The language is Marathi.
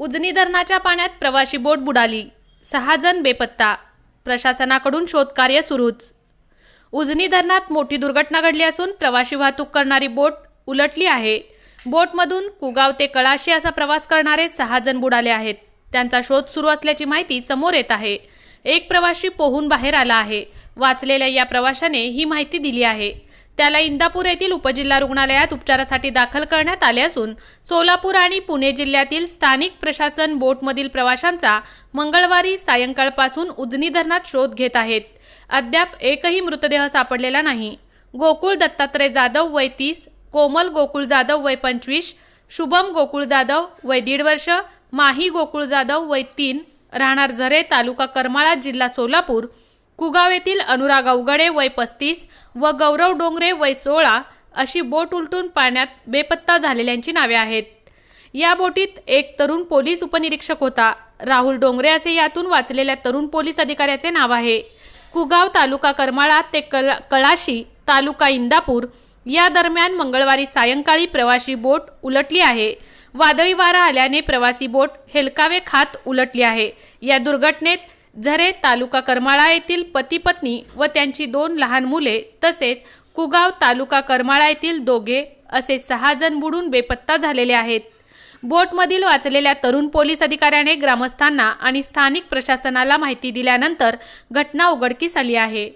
उजनी धरणाच्या पाण्यात प्रवाशी बोट बुडाली. सहा जण बेपत्ता. प्रशासनाकडून शोधकार्य सुरूच. उजनी धरणात मोठी दुर्घटना घडली असून प्रवाशी वाहतूक करणारी बोट उलटली आहे. बोटमधून कुगाव ते कळाशी असा प्रवास करणारे सहा जण बुडाले आहेत. त्यांचा शोध सुरू असल्याची माहिती समोर येत आहे. एक प्रवाशी पोहून बाहेर आला आहे. वाचलेल्या या प्रवाशाने ही माहिती दिली आहे. त्याला इंदापूर येथील उपजिल्हा रुग्णालयात उपचारासाठी दाखल करण्यात आले असून सोलापूर आणि पुणे जिल्ह्यातील स्थानिक प्रशासन बोटमधील प्रवाशांचा मंगळवारी सायंकाळपासून उजनी धरणात शोध घेत आहेत. अद्याप एकही मृतदेह सापडलेला नाही. गोकुळ दत्तात्रय जाधव वय तीस कोमल गोकुळ जाधव वय पंचवीस शुभम गोकुळ जाधव वय दीड वर्ष माही गोकुळ जाधव वय तीन राहणार झरे तालुका करमाळा जिल्हा सोलापूर कुगाव येथील अनुराग अवगडे वय पस्तीस व गौरव डोंगरे वय सोळा अशी बोट उलटून पाण्यात बेपत्ता झालेल्यांची नावे आहेत. या बोटीत एक तरुण पोलीस उपनिरीक्षक होता. राहुल डोंगरे असे यातून वाचलेल्या तरुण पोलीस अधिकाऱ्याचे नाव आहे. कुगाव तालुका करमाळा ते कला कळाशी तालुका इंदापूर या दरम्यान मंगळवारी सायंकाळी प्रवासी बोट उलटली आहे. वादळी वारा आल्याने प्रवासी बोट हेलकावे खात उलटली आहे. या दुर्घटनेत झरे तालुका करमाळा येथील पती पत्नी व त्यांची दोन लहान मुले तसेच कुगाव तालुका करमाळा येथील दोघे असे सहा जण बुडून बेपत्ता झालेले आहेत. बोटमधील वाचलेल्या तरुण पोलीस अधिकाऱ्याने ग्रामस्थांना आणि स्थानिक प्रशासनाला माहिती दिल्यानंतर घटना उघडकीस आली आहे.